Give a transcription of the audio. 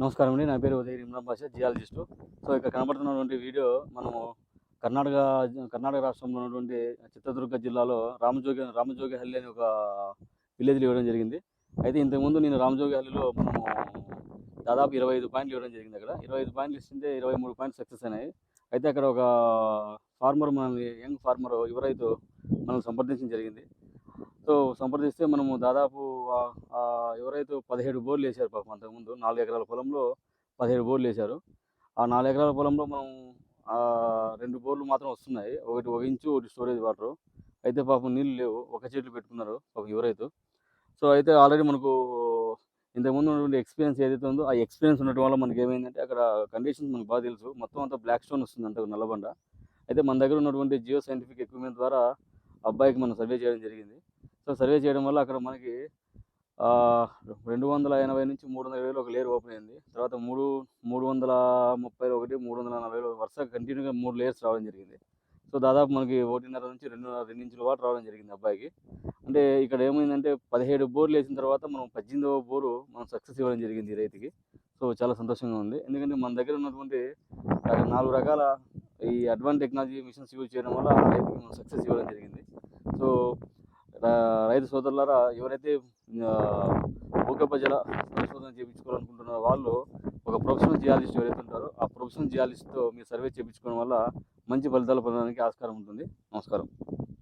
నమస్కారం అండి. నా పేరు ఉదయ్ ఇమ్రాన్ భాష జియాలజిస్టు సో ఇక్కడ కనబడుతున్నటువంటి వీడియో మనము కర్ణాటక కర్ణాటక రాష్ట్రంలో ఉన్నటువంటి చిత్రదుర్గ జిల్లాలో రామజోగి రామజోగిహల్లి అనే ఒక విలేజ్లో ఇవ్వడం జరిగింది. అయితే ఇంతకుముందు నేను రామజోగిహల్లిలో మనము దాదాపు ఇరవై ఐదు పాయింట్లు ఇవ్వడం జరిగింది అక్కడ. ఇరవై ఐదు పాయింట్లు ఇస్తుంటే ఇరవై మూడు పాయింట్లు సక్సెస్ అయినాయి. అయితే అక్కడ ఒక ఫార్మర్ మనల్ని యంగ్ ఫార్మర్ యువరైతు మనం సంప్రదించడం జరిగింది. సో సంప్రదిస్తే మనము దాదాపు ఎవరైతే పదిహేడు బోర్లు వేశారు పాపం అంతకుముందు నాలుగు ఎకరాల పొలంలో పదిహేడు బోర్లు వేశారు. ఆ నాలుగు ఎకరాల పొలంలో మనం రెండు బోర్లు మాత్రం వస్తున్నాయి. ఒకటి ఒక ఇంచు ఒకటి స్టోరేజ్ వాటర్. అయితే పాపం నీళ్ళు లేవు. ఒక చెట్లు పెట్టుకున్నారు పాపం ఎవరైతే. సో అయితే ఆల్రెడీ మనకు ఇంతకుముందు ఉన్నటువంటి ఎక్స్పీరియన్స్ ఏదైతే ఉందో ఆ ఎక్స్పీరియన్స్ ఉండటం వల్ల మనకి ఏమైందంటే అక్కడ కండిషన్స్ మనకు బాగా తెలుసు. మొత్తం అంతా బ్లాక్ స్టోన్ వస్తుంది అంత నల్లబండ. అయితే మన దగ్గర ఉన్నటువంటి జియో సైంటిఫిక్ ఎక్విప్మెంట్ ద్వారా అబ్బాయికి మనం సర్వే చేయడం జరిగింది. సో సర్వే చేయడం వల్ల అక్కడ మనకి రెండు వందల ఎనభై నుంచి మూడు వందల వేలు ఒక లేయర్ ఓపెన్ అయింది. తర్వాత మూడు మూడు వందల ముప్పై ఒకటి మూడు వందల నలభైలో వరుసగా కంటిన్యూగా మూడు లేయర్స్ రావడం జరిగింది. సో దాదాపు మనకి ఒకటిన్నర నుంచి రెండు రెండు ఇంచుల వాటర్ రావడం జరిగింది అబ్బాయికి. అంటే ఇక్కడ ఏమైందంటే పదిహేడు బోర్లు వేసిన తర్వాత మనం పద్దెనిమిదవ బోరు మనం సక్సెస్ ఇవ్వడం జరిగింది ఈ రైతుకి. సో చాలా సంతోషంగా ఉంది. ఎందుకంటే మన దగ్గర ఉన్నటువంటి నాలుగు రకాల ఈ అడ్వాన్స్ టెక్నాలజీ మిషన్స్ యూజ్ చేయడం వల్ల రైతుకి మనం సక్సెస్ ఇవ్వడం జరిగింది. రైతు సోదరులారా ఎవరైతే ఆ, జల పరిశోధన చేయించుకోవాలనుకుంటున్న వాళ్ళు ఒక ప్రొఫెషనల్ జియాలజిస్ట్ ఎవరైతే ఉంటారో ఆ ప్రొఫెషనల్ జియాలజిస్ట్తో మీరు సర్వే చేయించుకోవడం వల్ల మంచి ఫలితాలు పొందడానికి ఆస్కారం ఉంటుంది. నమస్కారం.